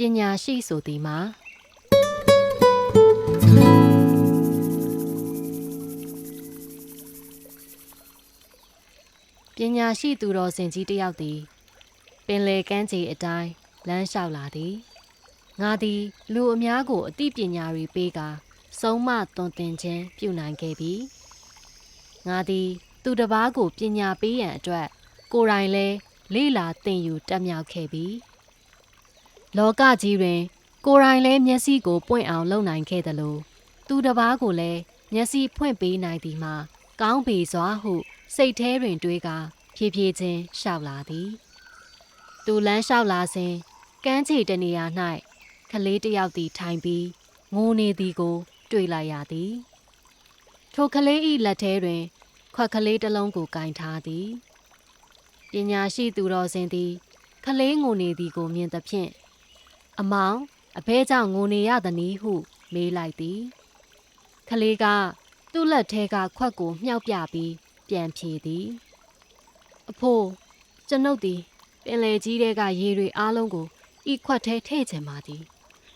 ပညာရှိဆိုသည်မှာပညာရှိသူတော်စင်ကြီးတစ်ယောက်သည်ပင်လေကမ်းခြေအတိုင်းလမ်းလျှောက်လာသည်ငါသည် လူအများကိုအသိပညာတွေပေးကာဆုံးမသွန်သင်ခြင်းပြုနိုင်ခဲ့ပြီငါသည် သူတစ်ပါးကိုပညာပေးရန်အတွက် ကိုယ်တိုင်လဲလေ့လာသင်ယူတက်မြောက်ခဲ့ပြီ လောကကြီးတွင် ကိုယ်တိုင်လဲမျက်စိကိုပွင့်အောင်လုပ်နိုင်ခဲ့သလိုသူတစ်ပါးကိုလည်းမျက်စိဖွင့်ပေးနိုင်သည်မှာကောင်းပေစွာဟု စိတ်แท้တွင်တွေးကာဖြည်းဖြည်းချင်းရှောက်လာသည်သူလမ်းလျှောက်လာစဉ်ကမ်းခြေတနေရာ၌ကလေးတစ်ယောက်သည်ထိုင်ပြီးငိုနေသည်ကို တွေ့လိုက်ရသည်ထိုကလေး၏လက်ထဲတွင် ခွက်ကလေးတစ်လုံးကိုကင်ထားသည်ပညာရှိသူတော်စင်သည်ကလေးငိုနေသည်ကိုမြင်သဖြင့် အမောင်အဘဲကြောင့်ငိုနေရသနည်းဟုမေးလိုက်သည်ကလေးကသူ့လက်ထဲကခွက်ကိုမြှောက်ပြပြီးပြန်ဖြေသည်အဖိုးကျွန်ုပ်သည်ပင်လေကြီးတဲကရေတွေအားလုံးကိုဤခွက်ထဲထည့်ချင်ပါသည်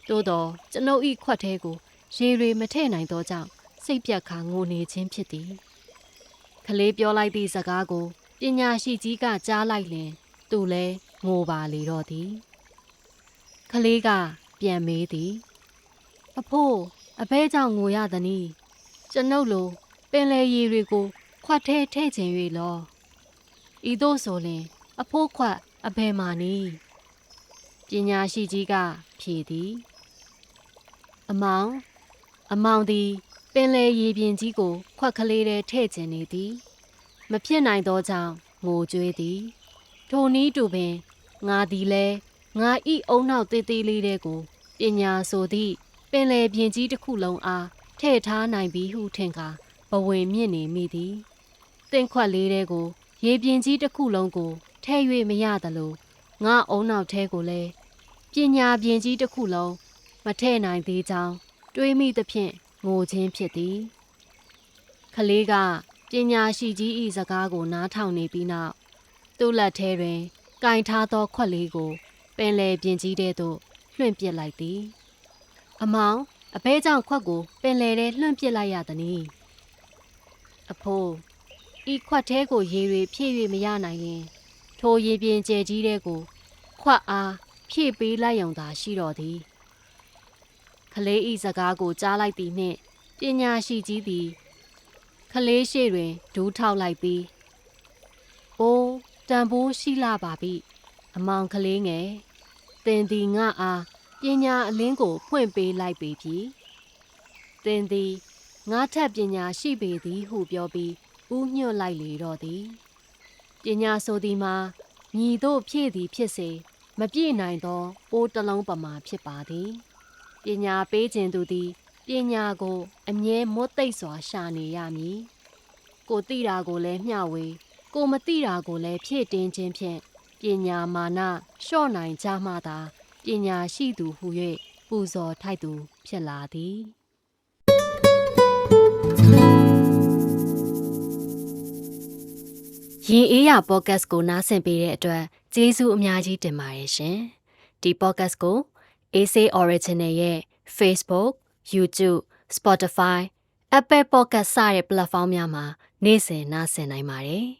သို့တော့ကျွန်ုပ်ဤခွက်ထဲကိုရေတွေမထည့်နိုင်သောကြောင့်စိတ်ပြက်ခါငိုနေခြင်းဖြစ်သည်ကလေးပြောလိုက်သည့်စကားကိုပညာရှိကြီးကကြားလိုက်လင်သူလည်းငိုပါလေတော့သည် ကလေးကပြန်မေးသည်အဖိုးအဘဲကြောင့်ငိုရသနည်းကျွန်ုပ်လိုပင်လေရီတွေကို ခွက်ထဲထည့်ခြင်း၍လောဤသို့ဆိုလင်အဖိုးခွက်အဘဲမာနီပညာရှိကြီးကဖြေသည်အမောင်အမောင်သည်ပင်လေရေပြင်ကြီးကို ခွက်ကလေးထဲထည့်ခြင်းနေသည် မဖြစ်နိုင်သောကြောင့်ငိုကြွေးသည်ထိုနည်းတူပင်ငါသည်လဲ ငါဤအုံနောက်သေးသေးလေးတဲ့ကိုပညာဆိုသည့်ပင်လေပြင်ကြီးတစ်ခုလုံးအားထည့်ထားနိုင်ပြီဟုထင်ကာဘဝင်မြင့်နေမိသည်တင့်ခွက်လေးတဲ့ကို ရေပြင်ကြီးတစ်ခုလုံးကိုထည့်၍မရသလိုငါအုံနောက်ထဲကိုလည်းပညာပြင်ကြီးတစ်ခုလုံးမထည့်နိုင်သေးကြောင်းတွေးမိသဖြင့်ငိုခြင်းဖြစ်သည်ခလေးကပညာရှိကြီးဤစကားကိုနားထောင်နေပြီးနောက်သူ့လက်ထဲတွင်ကင်ထားသောခွက်လေးကို ပင်လေပြင်ကြီးထဲသို့လွှင့်ပစ်လိုက်သည် အမောင်အဘဲကြောင့်ခွက်ကိုပင်လေထဲလွှင့်ပစ်လိုက်ရသည်နီအဖိုးဤခွက်ထဲကိုရေတွေဖြည့်၍မရနိုင်ရင် ထိုရေပြင်ကျဲကြီးတဲ့ကို ခွက်အားဖြည့်ပေးလိုက်ရုံသာရှိတော်သည်ခလေးဤစကားကိုကြားလိုက်သည်နှင့်ပညာရှိကြီးသည်ခလေးရှိတွင်ဒူးထောက်လိုက်ပြီးအိုးတန်ဖိုးရှိလာပါပြီအမောင်ကလေးငယ် တင်သည်ငါအားပညာအလင်းကိုဖွင့်ပေးလိုက်ပေပြီတင်သည်ငါထက်ပညာရှိပေသည်ဟုပြောပြီးဥညွတ်လိုက်လေတော့သည်ပညာဆိုသည်မှာညီတို့ဖြည့်သည်ဖြစ်စေမပြည့်နိုင်သောပိုးတစ်လုံးပမာဖြစ်ပါသည်ပညာပေးခြင်းသူသည်ပညာကို အမြဲမွတ်သိပ်စွာရှာနေရမည်ကိုသိတာကိုလည်းမျှဝေကိုမသိတာကိုလည်းဖြည့်တင်းခြင်းဖြင့် ပညာမာနလျှော့နိုင်ကြမှသာပညာရှိသူဟု၍ပူဇော်ထိုက်သူဖြစ်လာသည်ရင်အေးရပေါ့ကတ်ကိုနားဆင်ပေးတဲ့အတွက်ကျေးဇူးအများကြီးတင်ပါတယ်ရှင်ဒီပေါ့ကတ်ကို AC Original ရဲ့ Facebook, YouTube, Spotify, Apple Podcast စတဲ့ platform များမှာနေ့စဉ်နှာစင်နိုင်ပါတယ်။